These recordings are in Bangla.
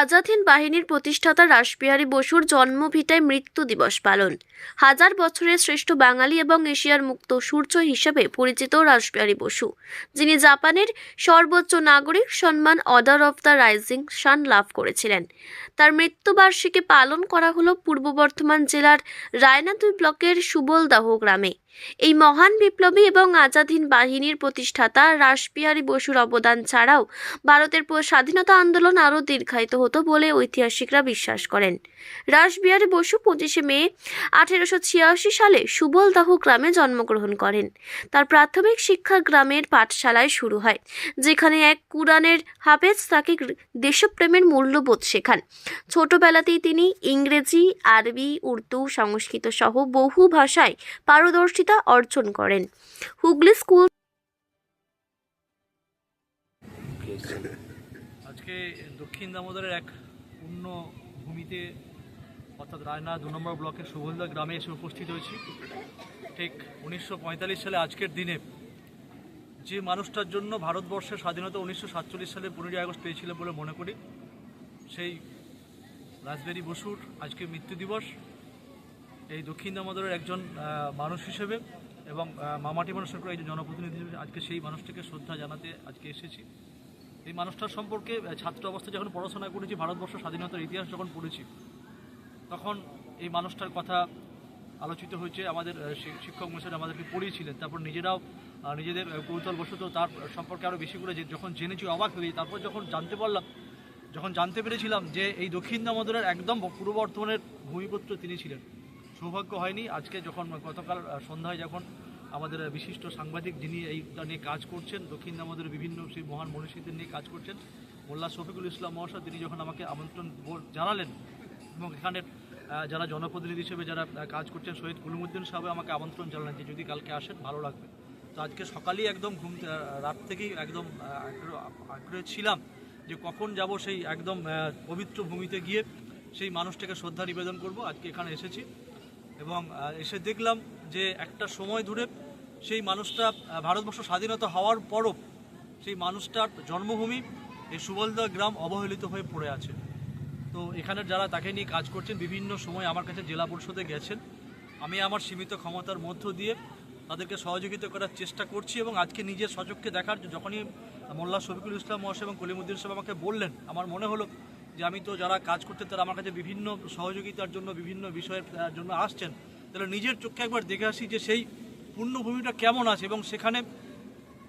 আজাদ হিন্দ বাহিনীর প্রতিষ্ঠাতা রাসবিহারী বসুর জন্মভিটায় মৃত্যু দিবস পালন। হাজার বছরের শ্রেষ্ঠ বাঙালি এবং এশিয়ার মুক্ত সূর্য হিসেবে পরিচিত রাসবিহারী বসু, যিনি জাপানের সর্বোচ্চ নাগরিক সম্মান Order of the Rising Sun লাভ করেছিলেন। তার মৃত্যুবার্ষিকী পালন করা হলো পূর্ব বর্ধমান জেলার রায়নাতুই ব্লকের সুবলদাহ গ্রামে। এই মহান বিপ্লবী এবং আজাদ হিন্দ বাহিনীর প্রতিষ্ঠাতা রাসবিহারী বসুর অবদান ছাড়াও ভারতের স্বাধীনতা আন্দোলন আরও দীর্ঘায়িত হতো বলে ঐতিহাসিকরা বিশ্বাস করেন। রাসবিহারী বসু পঁচিশে মে আঠেরোশো ছিয়াশি সালে সুবলদাহ গ্রামে জন্মগ্রহণ করেন। তার প্রাথমিক শিক্ষা গ্রামের পাঠশালায় শুরু হয়, যেখানে এক কুরআনের হাফেজ তাকে দেশপ্রেমের মূল্যবোধ শেখান। ছোটবেলাতেই তিনি ইংরেজি, আরবি, উর্দু, সংস্কৃত সহ বহু ভাষায় পারদর্শিতা অর্জন করেন। হুগলি স্কুল আজকে দক্ষিণ দামোদরের এক পূর্ণ ভূমিতে অর্থাৎ রায়না দু নম্বর ব্লকের সুবলদা গ্রামে এসে উপস্থিত হয়েছি। ঠিক উনিশশো পঁয়তাল্লিশ সালে আজকের দিনে যে মানুষটার জন্য ভারতবর্ষের স্বাধীনতা উনিশশো সাতচল্লিশ সালে পনেরোই আগস্ট পেয়েছিল বলে মনে করি, সেই রাজবেরি বসুর আজকে মৃত্যু দিবস। এই দক্ষিণ দামোদরের একজন মানুষ হিসেবে এবং মামাটি মানুষের করে একজন জনপ্রতিনিধি হিসেবে আজকে সেই মানুষটিকে শ্রদ্ধা জানাতে আজকে এসেছি। এই মানুষটার সম্পর্কে ছাত্র অবস্থায় যখন পড়াশোনা করেছি ভারতবর্ষ স্বাধীনতার ইতিহাস যখন পড়েছি তখন এই মানুষটার কথা আলোচিত হয়েছে। আমাদের শিক্ষক মশাই আমাদেরকে পড়িয়েছিলেন। তারপর নিজেরাও নিজেদের আহ, কৌতূহল বশত তার সম্পর্কে আরও বেশি করে যখন জেনেছি অবাক হয়ে তারপর যখন জানতে পারলাম যখন জানতে পেরেছিলাম যে এই দক্ষিণ দামোদরের একদম পূর্ব বর্ধমানের ভূমিপুত্র তিনি ছিলেন। সৌভাগ্য হয়নি। আজকে যখন গতকাল সন্ধ্যায় যখন আমাদের বিশিষ্ট সাংবাদিক যিনি এইটা নিয়ে কাজ করছেন, দক্ষিণ দামোদরের বিভিন্ন সেই মহান মনীষীদের নিয়ে কাজ করছেন, মোল্লা শফিকুল ইসলাম মহাশয়, তিনি যখন আমাকে আমন্ত্রণ জানালেন এবং এখানের যারা জনপ্রতিনিধি হিসেবে যারা কাজ করছেন, শহীদ কুলুমুদ্দিন সাহেব আমাকে আমন্ত্রণ জানালেন যে যদি কালকে আসেন, ভালো লাগবে। তো আজকে সকালেই একদম ঘুম রাত থেকেই একদম আগ্রহে ছিলাম যে কখন যাব সেই একদম পবিত্র ভূমিতে গিয়ে সেই মানুষটাকে শ্রদ্ধা নিবেদন করব। আজকে এখানে এসেছি। এবং এসে দেখলাম যে একটা সময় ধরে সেই মানুষটা ভারতবর্ষ স্বাধীনতা হওয়ার পরও সেই মানুষটার জন্মভূমি এই সুবলদা গ্রাম অবহেলিত হয়ে পড়ে আছে। তো এখানের যারা তাকে নিয়ে কাজ করছেন, বিভিন্ন সময় আমার কাছে জেলা পরিষদে গেছেন। আমি আমার সীমিত ক্ষমতার মধ্য দিয়ে তাদেরকে সহযোগিতা করার চেষ্টা করছি এবং আজকে নিজের সচক্ষে দেখার, যখনই মোল্লা শফিকুল ইসলাম মহাশয় এবং কলিমুদ্দিন সাহেব আমাকে বললেন, আমার মনে হলো যে আমি তো যারা কাজ করতেন তারা আমার কাছে বিভিন্ন সহযোগিতার জন্য, বিভিন্ন বিষয়ের জন্য আসছেন, তাহলে নিজের চোখে একবার দেখে আসি যে সেই পূর্ণভূমিটা কেমন আছে এবং সেখানে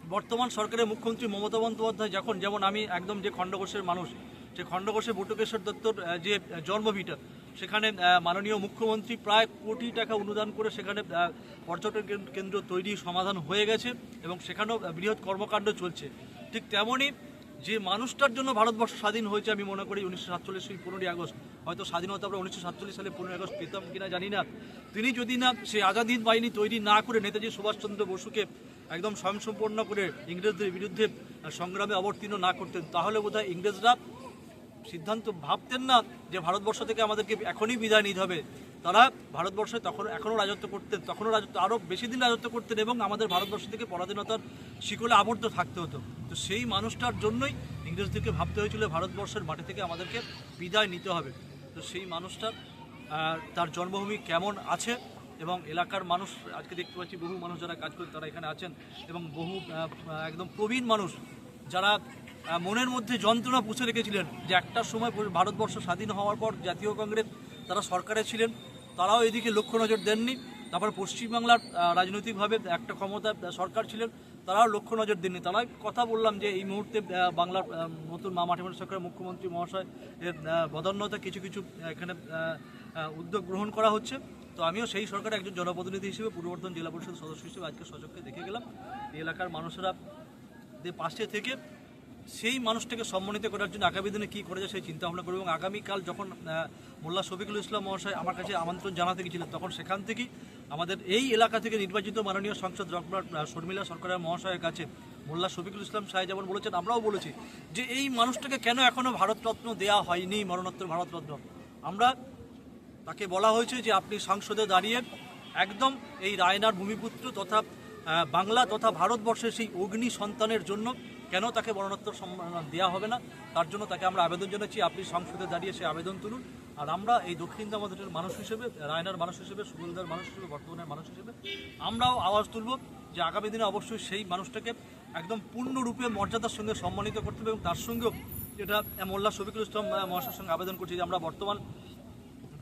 বর্তমান সরকারের মুখ্যমন্ত্রী মমতা বন্দ্যোপাধ্যায় যখন, যেমন আমি একদম যে খণ্ডঘোষের মানুষ, যে খণ্ডঘোষে বটুকেশ্বর দত্তর যে জন্মভিটা, সেখানে মাননীয় মুখ্যমন্ত্রী প্রায় কোটি টাকা অনুদান করে সেখানে পর্যটন কেন- কেন্দ্র তৈরি সমাধান হয়ে গেছে এবং সেখানেও বৃহৎ কর্মকাণ্ড চলছে। ঠিক তেমনই যে মানুষটার জন্য ভারতবর্ষ স্বাধীন হয়েছে আমি মনে করি উনিশশো সাতচল্লিশ পনেরোই আগস্ট। হয়তো স্বাধীনতা আমরা উনিশশো সাতচল্লিশ সালে পনেরোই আগস্ট পেতাম কিনা জানি না। তিনি যদি না সেই আজাদ হিন্দ বাহিনী তৈরি না করে নেতাজি সুভাষচন্দ্র বসুকে একদম স্বয়ংসম্পন্ন করে ইংরেজদের বিরুদ্ধে সংগ্রামে অবতীর্ণ না করতেন, তাহলে বোধহয় ইংরেজরা সিদ্ধান্ত ভাবতেন না যে ভারতবর্ষ থেকে আমাদেরকে এখনই বিদায় নিতে হবে। তারা ভারতবর্ষে তখন এখনও রাজত্ব করতেন, তখনও রাজত্ব আরও বেশি দিন রাজত্ব করতেন এবং আমাদের ভারতবর্ষ থেকে পরাধীনতার শিকলে আবদ্ধ থাকতে হতো। তো সেই মানুষটার জন্যই ইংরেজদেরকে ভাবতে হয়েছিল ভারতবর্ষের মাটি থেকে আমাদেরকে বিদায় নিতে হবে। তো সেই মানুষটার তার জন্মভূমি কেমন আছে এবং এলাকার মানুষ, আজকে দেখতে পাচ্ছি বহু মানুষ যারা কাজ করে তারা এখানে আছেন এবং বহু একদম প্রবীণ মানুষ যারা মনের মধ্যে যন্ত্রণা পুষে রেখেছিলেন যে একটা সময় ভারতবর্ষ স্বাধীন হওয়ার পর জাতীয় কংগ্রেস, তারা সরকারে ছিলেন, তারাও এদিকে লক্ষ্য নজর দেননি। তারপর পশ্চিমবাংলার রাজনৈতিকভাবে একটা ক্ষমতা সরকার ছিলেন। তারাও লক্ষ্য নজর দেননি। তারাই কথা বললাম যে এই মুহূর্তে বাংলার নতুন মা মাটিমাটি সরকারের মুখ্যমন্ত্রী মহাশয় এর বদান্যতা কিছু কিছু এখানে উদ্যোগ গ্রহণ করা হচ্ছে। তো আমিও সেই সরকারের একজন জনপ্রতিনিধি হিসেবে পূর্ব বর্ধমান জেলা পরিষদ সদস্য হিসেবে আজকে সচক্ষে দেখে গেলাম। এই এলাকার মানুষেরা পাশে থেকে সেই মানুষটাকে সম্মানিত করার জন্য আগামী দিনে কী করা যায় সেই চিন্তা ভাবনা করব এবং আগামীকাল যখন মোল্লা শফিকুল ইসলাম মহাশয় আমার কাছে আমন্ত্রণ জানাতে গিয়েছিলেন, তখন সেখান থেকেই আমাদের এই এলাকা থেকে নির্বাচিত মাননীয় সাংসদ ডক্টর শর্মিলা সরকারের মহাশয়ের কাছে মোল্লা শফিকুল ইসলাম সাহেব যেমন বলেছেন, আমরাও বলেছি যে এই মানুষটাকে কেন এখনও ভারতরত্ন দেওয়া হয়নি, মরণোত্তর ভারতরত্ন? আমরা তাকে বলা হয়েছে যে আপনি সংসদে দাঁড়িয়ে একদম এই রায়নার ভূমিপুত্র তথা বাংলা তথা ভারতবর্ষের সেই অগ্নি সন্তানের জন্য কেন তাকে মরণোত্তর সম্মান দেওয়া হবে না? তার জন্য তাকে আমরা আবেদন জানাচ্ছি। আপনি সংসদে দাঁড়িয়ে সে আবেদন তুলুন। আর আমরা এই দক্ষিণ দামোদরের মানুষ হিসেবে, রায়নার মানুষ হিসেবে, সুবলদার মানুষ হিসেবে, বর্তমানের মানুষ হিসেবে, আমরাও আওয়াজ তুলব যে আগামী দিনে অবশ্যই সেই মানুষটাকে একদম পূর্ণরূপে মর্যাদার সঙ্গে সম্মানিত করতে হবে এবং তার সঙ্গেও যেটা মোল্লা শফিকুল ইসলাম মহাশয়ের সঙ্গে আবেদন করছি যে আমরা বর্তমান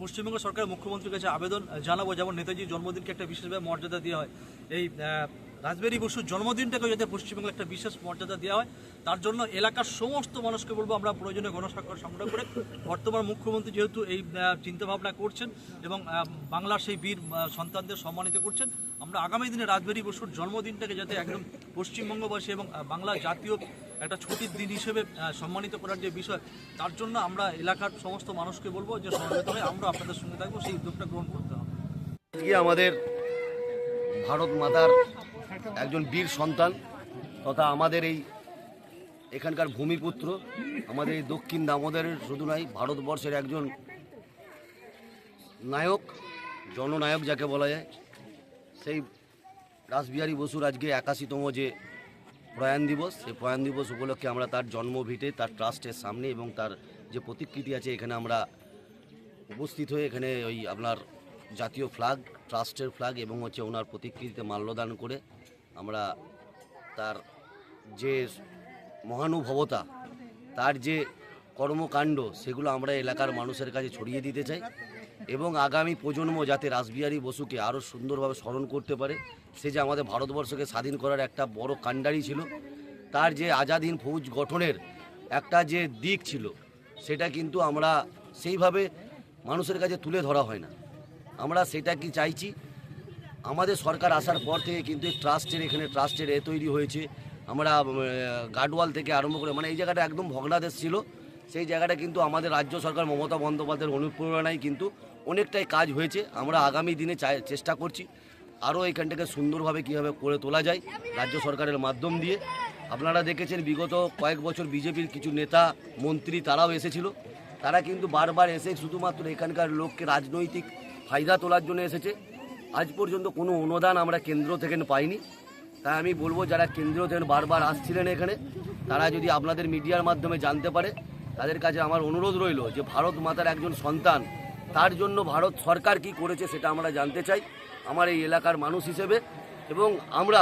পশ্চিমবঙ্গ সরকারের মুখ্যমন্ত্রীর কাছে আবেদন জানাব। যেমন নেতাজির জন্মদিনকে একটা বিশেষভাবে মর্যাদা দেওয়া হয়। এই আহ, রাসবেরি বসুর জন্মদিনটাকেও যাতে পশ্চিমবঙ্গে একটা বিশেষ মর্যাদা দেওয়া হয় তার জন্য এলাকার সমস্ত মানুষকে বলব আমরা প্রয়োজনীয় গণস্বাক্ষর সংগ্রহ করে বর্তমান মুখ্যমন্ত্রী যেহেতু এই চিন্তাভাবনা করছেন এবং বাংলার সেই বীর সন্তানদের সম্মানিত করছেন আমরা আগামী দিনে রাজবেরি বসুর জন্মদিনটাকে যাতে একদম পশ্চিমবঙ্গবাসী এবং বাংলা জাতীয় একটা ছুটির দিন হিসেবে সম্মানিত করার যে বিষয় তার জন্য আমরা এলাকার সমস্ত মানুষকে বলব যে সমবেত হয়ে আমরা আপনাদের সঙ্গে থাকব সেই উদ্যোগটা গ্রহণ করতে হবে। আজকে আমাদের ভারত মাতার একজন বীর সন্তান তথা আমাদের এই এখানকার ভূমিপুত্র আমাদের এই দক্ষিণ দামোদরের শুধু নয়, ভারতবর্ষের একজন নায়ক, জননায়ক যাকে বলা যায়, সেই রাসবিহারী বসুর আজকে একাশিতম যে প্রয়াণ দিবস, সেই প্রয়াণ দিবস উপলক্ষে আমরা তার জন্মভিটে তার ট্রাস্টের সামনে এবং তার যে প্রতিকৃতি আছে, এখানে আমরা উপস্থিত হয়ে এখানে ওই আপনার জাতীয় ফ্ল্যাগ ট্রাস্টের ফ্ল্যাগ এবং হচ্ছে ওনার প্রতিকৃতিতে মাল্যদান করে আমরা তার যে মহানুভবতা, তার যে কর্মকাণ্ড, সেগুলো আমরা এলাকার মানুষের কাছে ছড়িয়ে দিতে চাই এবং আগামী প্রজন্ম যাতে রাসবিহারী বসুকে আরও সুন্দরভাবে স্মরণ করতে পারে। সে যে আমাদের ভারতবর্ষকে স্বাধীন করার একটা বড় কাণ্ডারি ছিল, তার যে আজাদিন ফৌজ গঠনের একটা যে দিক ছিল, সেটা কিন্তু আমরা সেইভাবে মানুষের কাছে তুলে ধরা হয় না। আমরা সেটা কি চাইছি আমাদের সরকার আসার পর থেকে কিন্তু ট্রাস্টের এখানে ট্রাস্টের এ তৈরি হয়েছে। আমরা গার্ডওয়াল থেকে আরম্ভ করে মানে এই জায়গাটা একদম ভগ্নাদেশ ছিল। সেই জায়গাটা কিন্তু আমাদের রাজ্য সরকার মমতা বন্দ্যোপাধ্যায়ের অনুপ্রেরণায় কিন্তু অনেকটাই কাজ হয়েছে। আমরা আগামী দিনে চেষ্টা করছি আরও এখানটাকে সুন্দরভাবে কীভাবে করে তোলা যায় রাজ্য সরকারের মাধ্যম দিয়ে। আপনারা দেখেছেন বিগত কয়েক বছর বিজেপির কিছু নেতা, মন্ত্রী তারাও এসেছিল। তারা কিন্তু বারবার এসে শুধুমাত্র এখানকার লোককে রাজনৈতিক ফায়দা তোলার জন্য এসেছে। আজ পর্যন্ত কোনো অনুদান আমরা কেন্দ্র থেকে পাইনি। তাই আমি বলব, যারা কেন্দ্র থেকে বারবার আসছিলেন এখানে, তারা যদি আপনাদের মিডিয়ার মাধ্যমে জানতে পারে, তাদের কাছে আমার অনুরোধ রইল যে ভারত মাতার একজন সন্তান, তার জন্য ভারত সরকার কি করেছে সেটা আমরা জানতে চাই। আমার এই এলাকার মানুষ হিসেবে এবং আমরা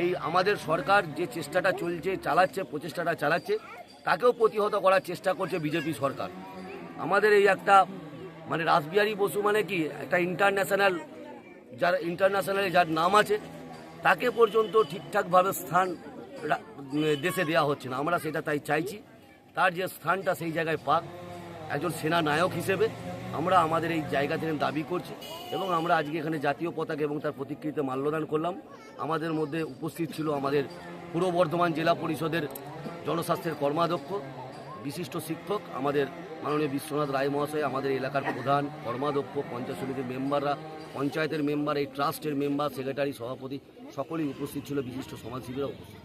এই আমাদের সরকার যে চেষ্টাটা চলছে, চালাচ্ছে, প্রচেষ্টাটা চালাচ্ছে, তাকেও প্রতিহত করার চেষ্টা করছে বিজেপি সরকার। আমাদের এই একটা মানে রাসবিহারী বসু মানে কি, একটা ইন্টারন্যাশনাল যার ইন্টারন্যাশনালে যার নাম আছে, তাকে পর্যন্ত ঠিকঠাকভাবে স্থান দেশে দেওয়া হচ্ছে না। আমরা সেটা তাই চাইছি। তার যে স্থানটা সেই জায়গায় পাক। একজন সেনা নায়ক হিসেবে আমরা আমাদের এই জায়গা থেকে দাবি করছি এবং আমরা আজকে এখানে জাতীয় পতাকা এবং তার প্রতিকৃতিতে মাল্যদান করলাম। আমাদের মধ্যে উপস্থিত ছিল আমাদের পূর্ব বর্ধমান জেলা পরিষদের জনস্বাস্থ্যের কর্মাধ্যক্ষ বিশিষ্ট শিক্ষক আমাদের মাননীয় বিশ্বনাথ রায় মহাশয়, আমাদের এলাকার প্রধান কর্মাধ্যক্ষ পঞ্চায়েত সমিতির মেম্বাররা, পঞ্চায়েতের মেম্বার, এই ট্রাস্টের মেম্বার, সেক্রেটারি, সভাপতি, সকলেই উপস্থিত ছিল, বিশিষ্ট সমাজসেবীরা উপস্থিত